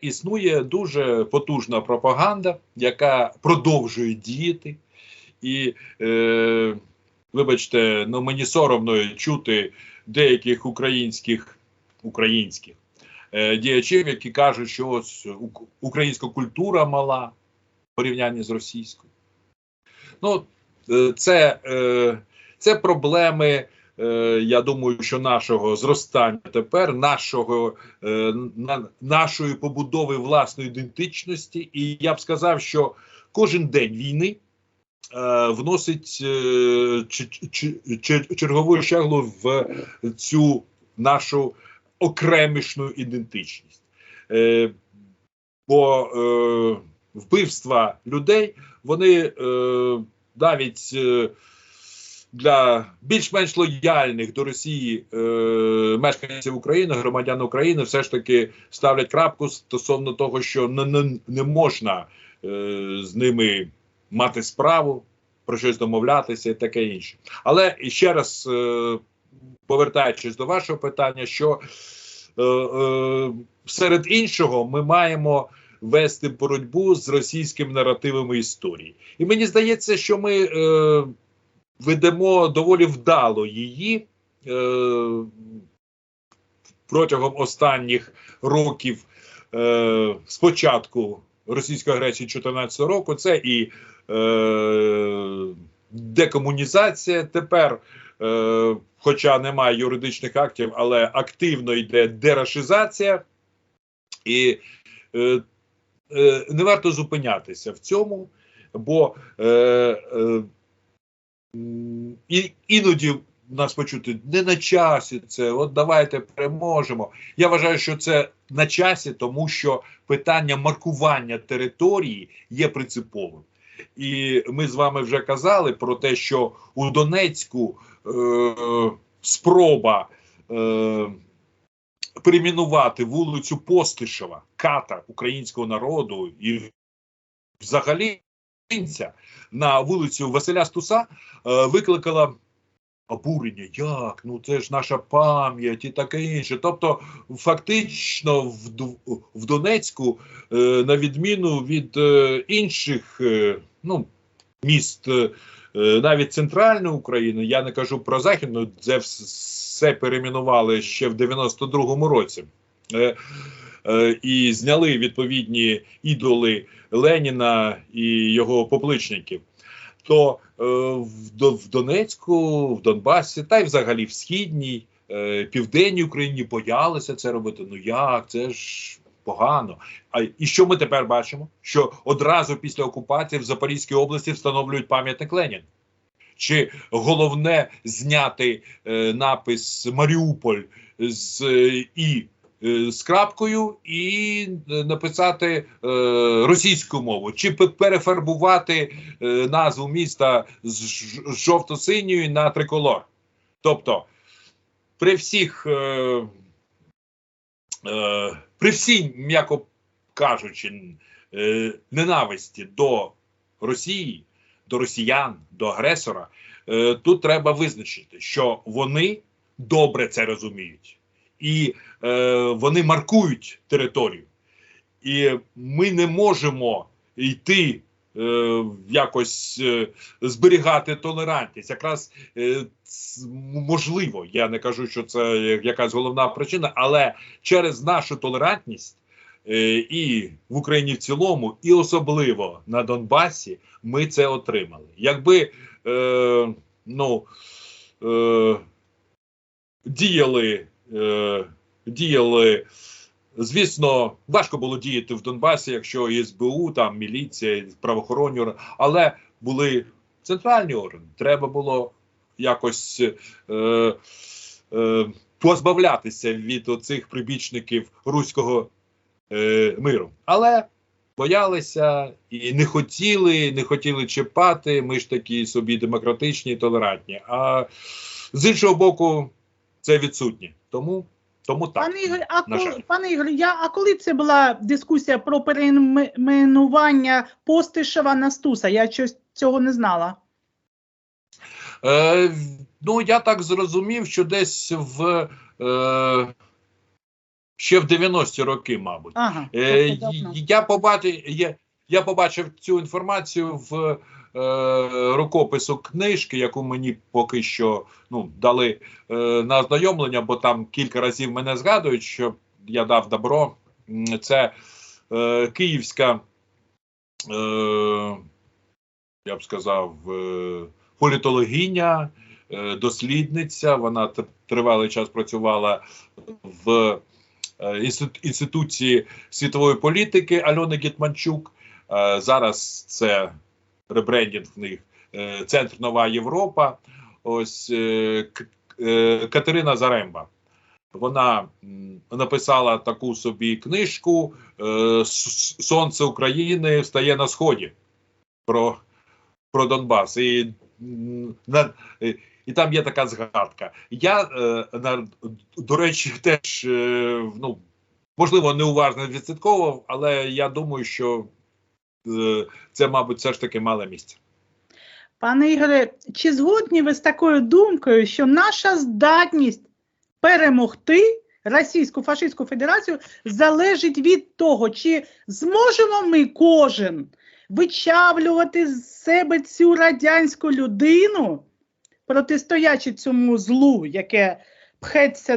існує дуже потужна пропаганда, яка продовжує діяти. І, е, вибачте, ну мені соромно чути деяких українських українських е, діячів, які кажуть, що ось українська культура мала в порівнянні з російською. Ну, е, це, е, це проблеми. Е, Я думаю, що нашого зростання тепер, нашого е, нашої побудови власної ідентичності, і я б сказав, що кожен день війни е, вносить чергову щаглу в цю нашу окремішну ідентичність. Бо вбивства людей вони навіть для більш-менш лояльних до Росії е, мешканців України, громадян України, все ж таки ставлять крапку стосовно того, що не, не, не можна е, з ними мати справу, про щось домовлятися і таке інше. Але ще раз е, повертаючись до вашого питання, що е, е, серед іншого ми маємо вести боротьбу з російськими наративами історії. І мені здається, що ми е, ведемо доволі вдало її е, протягом останніх років е, спочатку російської агресії 2014 року. Це і е, декомунізація. Тепер, е, хоча немає юридичних актів, але активно йде дерашизація. І е, е, не варто зупинятися в цьому, бо е, е, і, іноді нас почути не на часі це, от давайте переможемо. Я вважаю, що це на часі, тому що питання маркування території є принциповим. І ми з вами вже казали про те, що у Донецьку е, спроба е, перейменувати вулицю Постишева, ката українського народу і взагалі Інця на вулицю Василя Стуса е, викликала обурення. Як? Ну це ж наша пам'ять і таке інше. Тобто, фактично, в, в Донецьку, е, на відміну від е, інших ну, міст, навіть центральної України, я не кажу про західну, вс- все перейменували ще в 92-му році. Е, і зняли відповідні ідоли Леніна і його поплічників. То е, в, Донецьку, в Донбасі, та й взагалі в східній, е, південній Україні боялися це робити. Ну як? Це ж погано. А і що ми тепер бачимо? Що одразу після окупації в Запорізькій області встановлюють пам'ятник Ленін. Чи головне зняти е, напис Маріуполь з е, і з крапкою і е, написати е, російською мовою, чи перефарбувати е, назву міста з жовто-синьої на триколор. Тобто, при всіх, е, е, при всій, м'яко кажучи, е, ненависті до Росії, до росіян, до агресора, е, тут треба визначити, що вони добре це розуміють, і е, вони маркують територію. І ми не можемо йти е, якось е, зберігати толерантність. Якраз е, можливо, я не кажу, що це якась головна причина, але через нашу толерантність е, і в Україні в цілому, і особливо на Донбасі, ми це отримали. Якби е, ну, е, діяли, е, діяли. Звісно, важко було діяти в Донбасі, якщо і СБУ, там міліція, і правоохоронні органи, але були центральні органи. Треба було якось е, е, позбавлятися від оцих прибічників руського е, миру. Але боялися і не хотіли, не хотіли чіпати. Ми ж такі собі демократичні, і толерантні. А з іншого боку, це відсутнє. Тому, тому так. Пане Ігор, а коли, пане Ігор, я, а коли це була дискусія про перейменування Постишева на Стуса? Я щось цього не знала. Е, ну, я так зрозумів, що десь в е, ще в 90-ті роки, мабуть. Ага, Е, я, побачив, я, я побачив цю інформацію в рукопису книжки, яку мені поки що ну, дали е, на ознайомлення, бо там кілька разів мене згадують, що я дав добро. Це е, київська, е, я б сказав, е, політологиня, е, дослідниця. Вона тривалий час працювала в е, інститу- інституції світової політики Альони Гетманчук. Е, Зараз це ребрендінг в них е, Центр Нова Європа. Ось е, е, Катерина Заремба. Вона написала таку собі книжку Сонце України встає на сході про, про Донбас. І, і там є така згадка. Я, до речі, теж ну, можливо, неуважно відслідковував, але я думаю, що це, мабуть, все ж таки мале місце. Пане Ігоре, чи згодні ви з такою думкою, що наша здатність перемогти Російську фашистську федерацію залежить від того, чи зможемо ми кожен вичавлювати з себе цю радянську людину, протистоячи цьому злу, яке пхеться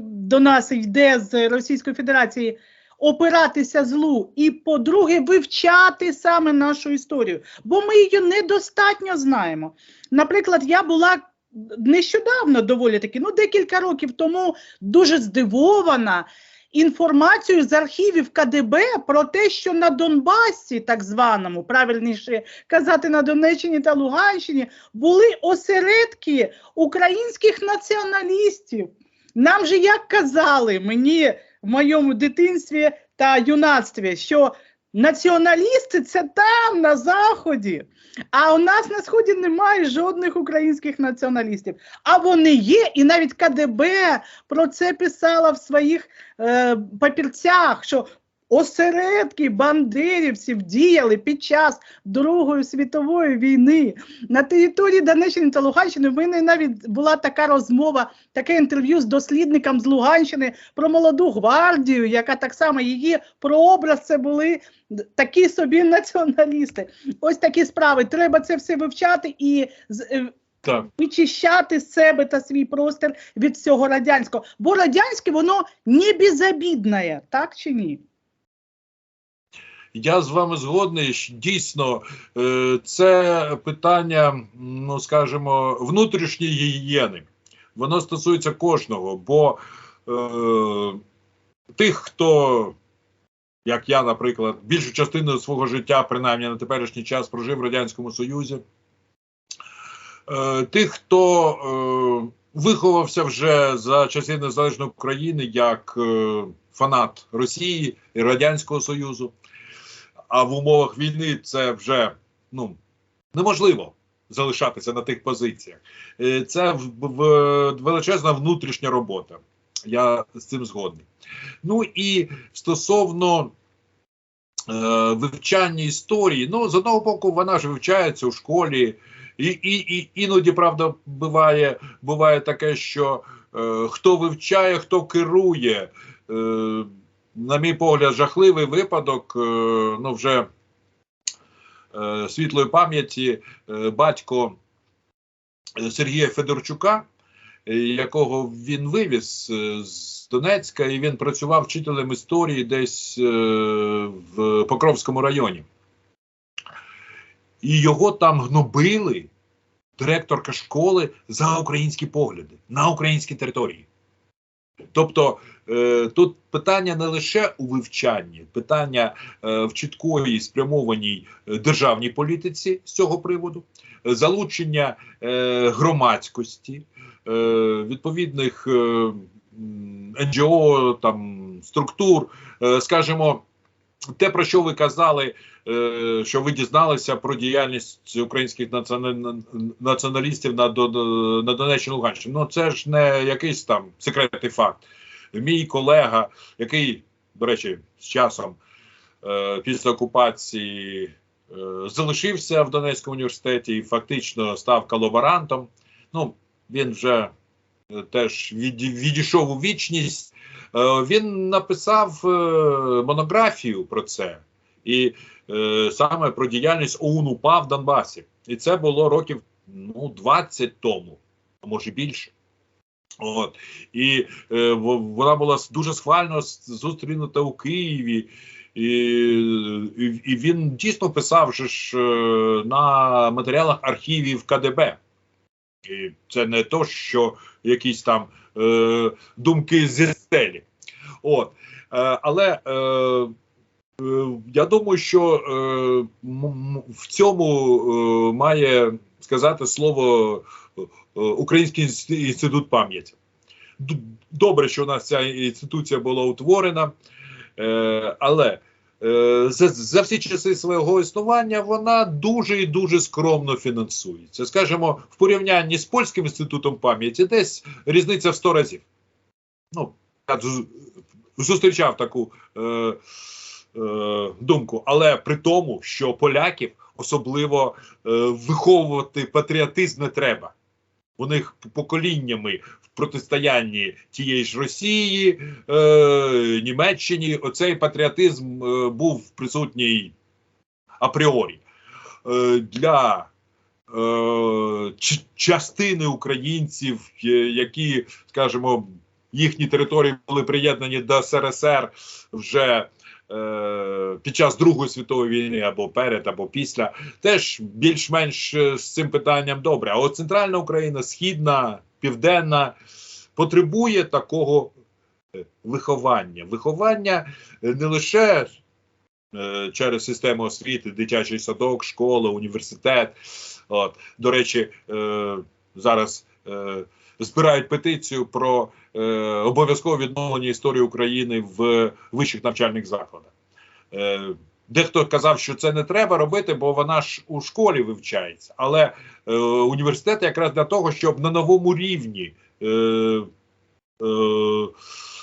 до нас і йде з Російської Федерації, опиратися злу, і, по-друге, вивчати саме нашу історію, бо ми її недостатньо знаємо. Наприклад, я була нещодавно доволі таки, ну декілька років тому, дуже здивована інформацією з архівів КДБ про те, що на Донбасі, так званому, правильніше казати на Донеччині та Луганщині, були осередки українських націоналістів. Нам же як казали мені в моєму дитинстві та юнацтві, що націоналісти це там, на Заході. А у нас на сході немає жодних українських націоналістів. А вони є, і навіть КДБ про це писала в своїх е, папірцях, що осередки бандерівців діяли під час Другої світової війни на території Донеччини та Луганщини. В мене навіть була така розмова, таке інтерв'ю з дослідником з Луганщини про молоду гвардію, яка так само її прообраз це були такі собі націоналісти. Ось такі справи. Треба це все вивчати і е, Так. вичищати себе та свій простір від всього радянського. Бо радянське воно не безобідне, так чи ні? Я з вами згодний. Дійсно, е, це питання, ну скажімо, внутрішньої гігієни. Воно стосується кожного, бо е, тих, хто, як я, наприклад, більшу частину свого життя, принаймні на теперішній час, прожив в Радянському Союзі, е, тих, хто е, виховався вже за часів Незалежної України як е, фанат Росії і Радянського Союзу а в умовах війни це вже ну неможливо залишатися на тих позиціях. Е, Це в, величезна внутрішня робота. Я з цим згодний. Ну і стосовно е, вивчання історії, ну з одного боку, вона ж вивчається у школі. І, і, і іноді, правда, буває, буває таке, що е, хто вивчає, хто керує. Е, на мій погляд, жахливий випадок. е, Ну, вже е, світлої пам'яті е, батько Сергія Федорчука, якого він вивіз з Донецька, і він працював вчителем історії десь в Покровському районі. І його там гнобили директорка школи за українські погляди на українській території. Тобто тут питання не лише у вивчанні, питання е, в чіткої спрямованій е, державній політиці з цього приводу, е, залучення е, громадськості, е, відповідних е, НГО, там структур, е, скажімо, те, про що ви казали, е, що ви дізналися про діяльність українських націонал- націоналістів на Донеччині Луганщині. Ну це ж не якийсь там секретний факт. Мій колега, який, до речі, з часом е, після окупації е, залишився в Донецькому університеті і фактично став колаборантом. Ну, він вже е, теж від, відійшов у вічність. Е, він написав е, монографію про це, і е, саме про діяльність ОУН-УПА в Донбасі. І це було років ну, 20 тому, а може більше. От. І е, вона була дуже схвально зустрінута у Києві. І, і, він дійсно писав ж е, на матеріалах архівів КДБ. І це не то, що якісь там е, думки зі стелі. От. Е, але е, е, я думаю, що е, в цьому е, має сказати слово е, Український інститут пам'яті. Добре, що у нас ця інституція була утворена, е, але е, за, всі часи свого існування вона дуже і дуже скромно фінансується. Скажімо, в порівнянні з польським інститутом пам'яті десь різниця в 100 разів. Ну, я зустрічав таку е, е, думку, але при тому, що поляків особливо е, виховувати патріотизм не треба. У них поколіннями в протистоянні тієї ж Росії, е, Німеччині, оцей патріотизм е, був присутній апріорі. Е, для е, частини українців, е, які, скажімо, їхні території були приєднані до СРСР вже під час Другої світової війни або перед, або після, теж більш-менш е, з цим питанням добре. А от центральна Україна, східна, південна потребує такого е, виховання. Виховання е, не лише е, через систему освіти, дитячий садок, школа, університет. От, до речі, е, зараз е, збирають петицію про е, обов'язкове відновлення історії України в вищих навчальних закладах. Е, Дехто казав, що це не треба робити, бо вона ж у школі вивчається. Але е, університет якраз для того, щоб на новому рівні е, е,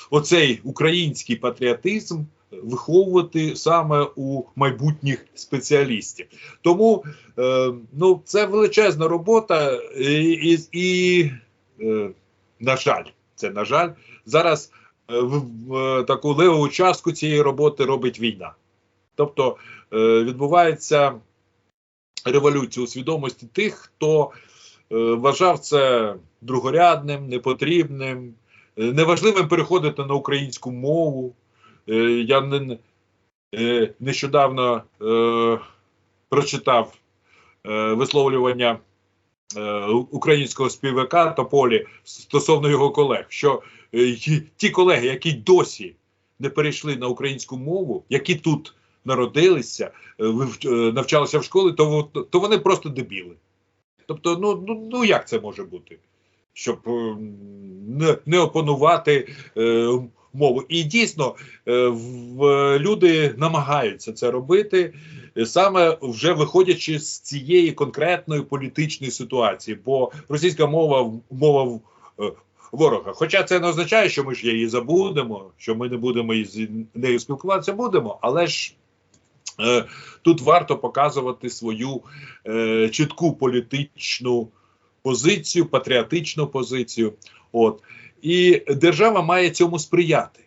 оцей український патріотизм виховувати саме у майбутніх спеціалістів. Тому е, ну, це величезна робота, і, і, і е, на жаль, це на жаль, зараз е, в, в таку леву частку цієї роботи робить війна. Тобто е, відбувається революція у свідомості тих, хто е, вважав це другорядним, непотрібним, е, неважливим переходити на українську мову. Е, я не, е, нещодавно е, прочитав е, висловлювання е, українського співака Тополі стосовно його колег, що е, ті колеги, які досі не перейшли на українську мову, які тут народилися, е, е, навчалися в школі, то, то вони просто дебіли. Тобто, ну, ну, ну як це може бути? Щоб е, не, опанувати е, мову. І дійсно е, в, люди намагаються це робити, саме вже виходячи з цієї конкретної політичної ситуації, бо російська мова мова е, ворога. Хоча це не означає, що ми ж її забудемо, що ми не будемо із нею спілкуватися, будемо, але ж. е, Тут варто показувати свою е, чітку політичну позицію, патріотичну позицію. От і держава має цьому сприяти.